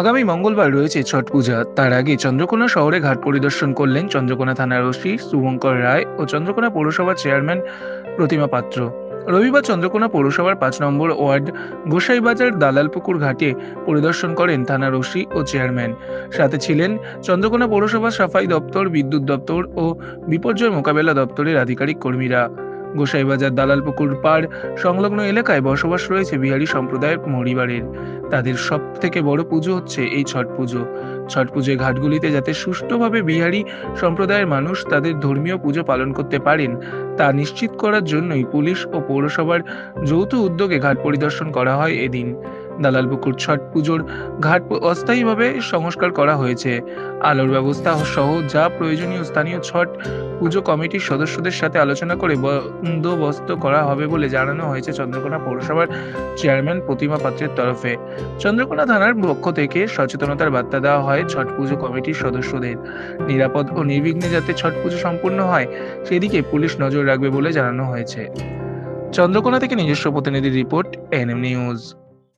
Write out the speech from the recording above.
আগামী মঙ্গলবার রয়েছে ছট পূজা। তার আগে চন্দ্রকোনা শহরে ঘাট পরিদর্শন করলেন চন্দ্রকোনা থানার ওসি শুভঙ্কর রায় ও চন্দ্রকোনা পৌরসভার চেয়ারম্যান প্রতিমা পাত্র। রবিবার চন্দ্রকোনা পৌরসভার পাঁচ নম্বর ওয়ার্ড গোসাইবাজার দালালপুকুর ঘাটে পরিদর্শন করেন থানার ওসি ও চেয়ারম্যান। সাথে ছিলেন চন্দ্রকোনা পৌরসভা সাফাই দপ্তর, বিদ্যুৎ দপ্তর ও বিপর্যয় মোকাবেলা দপ্তরের আধিকারিক কর্মীরা। গোসাইবাজার দালালপুকুর পাড় সংলগ্ন এলাকায় বসবাস রয়েছে বিহারি সম্প্রদায়ের পরিবারের তাদের সব থেকে বড় পুজো হচ্ছে এই ছট পুজো। ছট পুজোয় ঘাটগুলিতে যাতে সুষ্ঠুভাবে বিহারি সম্প্রদায়ের মানুষ তাদের ধর্মীয় পুজো পালন করতে পারেন, তা নিশ্চিত করার জন্যই পুলিশ ও পৌরসভার যৌথ উদ্যোগে ঘাট পরিদর্শন করা হয় এদিন। দালালপুকুর ছট পুজোর ঘাট অস্থায়ীভাবে সংস্কার করা হয়েছে। আলোর ব্যবস্থা সহ যা প্রয়োজনীয় স্থানীয় ছট পুজো কমিটির সদস্যদের সাথে আলোচনা করে বন্দোবস্ত করা হবে বলে জানানো হয়েছে চন্দ্রকোনা পৌরসভার চেয়ারম্যান প্রতিমা পাত্রের তরফে। চন্দ্রকোনা থানার পক্ষ থেকে সচেতনতার বার্তা দেওয়া হয় ছট পুজো কমিটির সদস্যদের। নিরাপদ ও নির্বিঘ্নে যাতে ছট পুজো সম্পূর্ণ হয়, সেদিকে পুলিশ নজর রাখবে বলে জানানো হয়েছে। চন্দ্রকোনা থেকে নিজস্ব প্রতিনিধি রিপোর্ট এনএম নিউজ।